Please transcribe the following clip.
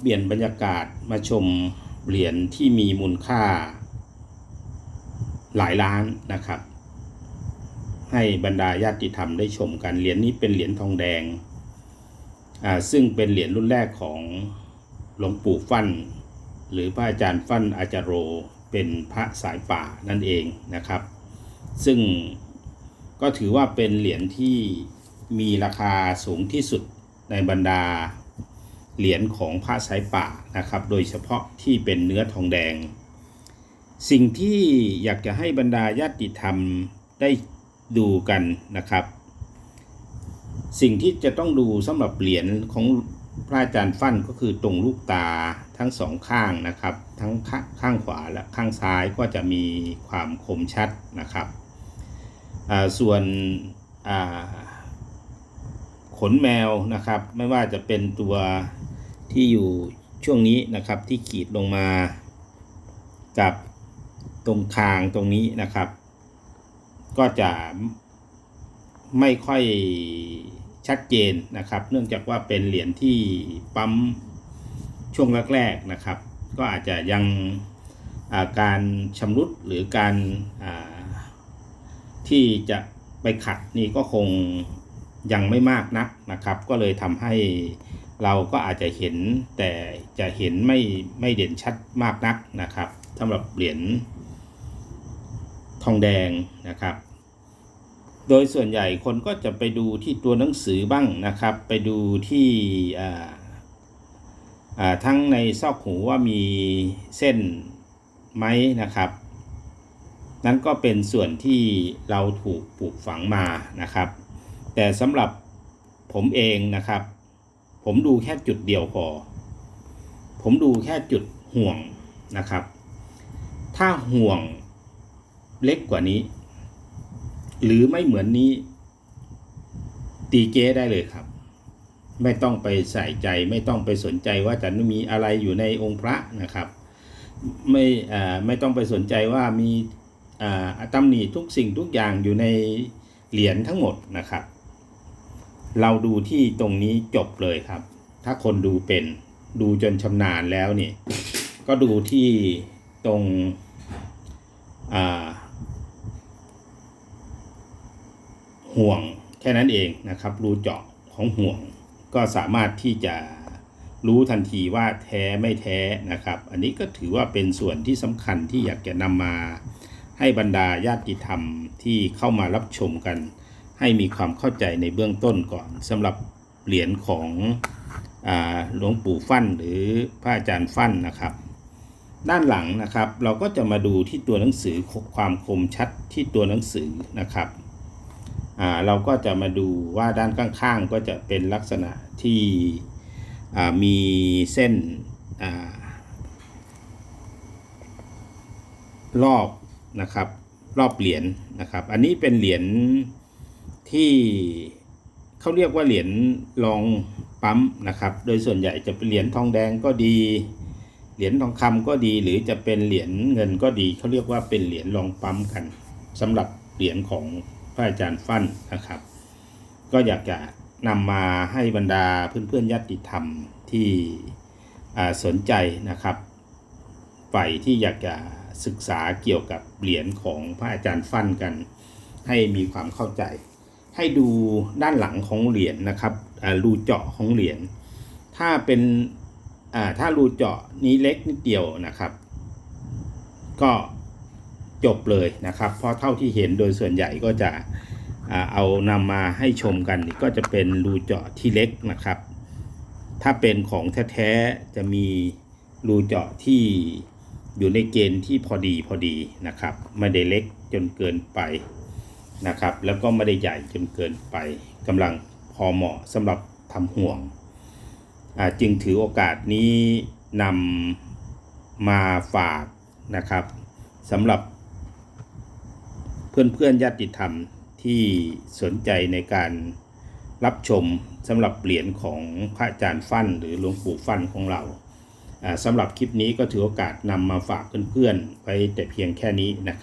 เปลี่ยนบรรยากาศมาชมเหรียญที่มีมูลค่า หลายล้านนะครับ ให้บรรดาญาติธรรมได้ชมกันเหรียญนี้เป็นเหรียญทองแดงอ่าซึ่งเป็นเหรียญรุ่นแรกของหลวงปู่ฟั่น หรือพระอาจารย์ฟั่นอาจารโรเป็นพระสายป่านั่นเองนะครับ ซึ่งก็ถือว่าเป็นเหรียญที่มีราคาสูงที่สุดในบรรดา เหรียญของพระสายป่านะครับ โดยเฉพาะที่เป็นเนื้อทองแดง สิ่งที่อยากจะให้บรรดาญาติธรรมได้ดูกันนะครับ สิ่งที่จะต้องดูสำหรับเหรียญของพระอาจารย์ฟั่นก็คือตรงลูกตาทั้งสองข้างนะครับ ทั้งข้าข้างขวาและข้างซ้ายก็จะมีความคมชัดนะครับส่วนขนแมวนะครับ ไม่ว่าจะเป็นตัว ที่อยู่ช่วงนี้นะครับที่ขีดลงมากับตรงคางตรงนี้นะครับ ก็จะไม่ค่อยชัดเจนนะครับ เนื่องจากว่าเป็นเหรียญที่ปั๊มช่วงแรกๆนะครับ ก็อาจจะยังาการชำรุดหรือการาที่จะไปขัดนี่ก็คงยังไม่มากนักนะครับ ก็เลยทำให้ เราก็อาจจะเห็นแต่จะเห็นไม่ไม่เด่นชัดมากนักนะครับสำหรับเหรียญทองแดงนะครับ โดยส่วนใหญ่คนก็จะไปดูที่ตัวหนังสือบ้างนะครับ ไปดูที่ทั้งในซอกหูว่ามีเส้นไหมนะครับ นั่นก็เป็นส่วนที่เราถูกปลูกฝังมานะครับ แต่สำหรับผมเองนะครับ ผมดูแค่จุดเดียวพอ ผมดูแค่จุดห่วงนะครับ ถ้าห่วงเล็กกว่านี้ หรือไม่เหมือนนี้ ตีเก้ได้เลยครับ ไม่ต้องไปใส่ใจไม่ต้องไปสนใจว่าจะมีอะไรอยู่ในองค์พระนะครับ ไม่ไม่ต้องไปสนใจว่ามีอ่าตำหนิทุกสิ่งทุกอย่างอยู่ในเหรียญทั้งหมดนะครับ เราดูที่ตรงนี้จบเลยครับ ถ้าคนดูเป็นดูจนชำนาญแล้วนี่ ก็ดูที่ตรงอ่าห่วงแค่นั้นเองนะครับ รูเจาะของห่วง ก็สามารถที่จะรู้ทันทีว่าแท้ไม่แท้นะครับ อันนี้ก็ถือว่าเป็นส่วนที่สำคัญที่อยากจะนำมาให้บรรดาญาติธรรมที่เข้ามารับชมกัน ให้มีความเข้าใจในเบื้องต้นก่อนสำหรับเหรียญของอหลวงปู่ฟั่นหรือพระอาจารย์ฟั่นนะครับ ด้านหลังนะครับเราก็จะมาดูที่ตัวหนังสือความคมชัดที่ตัวหนังสือนะครับเราก็จะมาดูว่าด้านข้างๆ ก็จะเป็นลักษณะที่มีเส้นอรอบนะครับรอบเหรียญนะครับ อันนี้เป็นเหรียญ ที่เขาเรียกว่าเหรียญรองปั๊มนะครับ โดยส่วนใหญ่จะเป็นเหรียญทองแดงก็ดี เหรียญทองคำก็ดี หรือจะเป็นเหรียญเงินก็ดีเขาเรียกว่าเป็นเหรียญรองปั๊มกันสำหรับเหรียญของพระอาจารย์ฟั่นนะครับ ก็อยากจะนำมาให้บรรดาเพื่อนๆญาติธรรมที่สนใจนะครับฝ่ายที่อยากจะศึกษาเกี่ยวกับเหรียญของพระอาจารย์ฟั่นกัน ให้มีความเข้าใจ ให้ดูด้านหลังของเหรียญนะครับรูเจาะของเหรียญ ถ้าเป็นถ้ารูเจาะนี้เล็กนิดเดียวนะครับ ก็จบเลยนะครับ เพราะเท่าที่เห็นโดยส่วนใหญ่ก็จะอเอานำมาให้ชมกันก็จะเป็นรูเจาะที่เล็กนะครับ ถ้าเป็นของแท้ๆจะมีรูเจาะที่อยู่ในเกณฑ์ที่พอดีพอดีนะครับ ไม่ได้เล็กจนเกินไป นะครับ แล้วก็ไม่ได้ใหญ่จนเกินไปกำลังพอเหมาะสำหรับทำห่วง จึงถือโอกาสนี้นำมาฝากนะครับสำหรับเพื่อนๆญาติธรรมที่สนใจในการรับชมสำหรับเหรียญของพระอาจารย์ฟั่นหรือหลวงปู่ฟั่นของเราอ่าสำหรับคลิปนี้ก็ถือโอกาสนำมาฝากเพื่อนๆไว้แต่เพียงแค่นี้นะครับ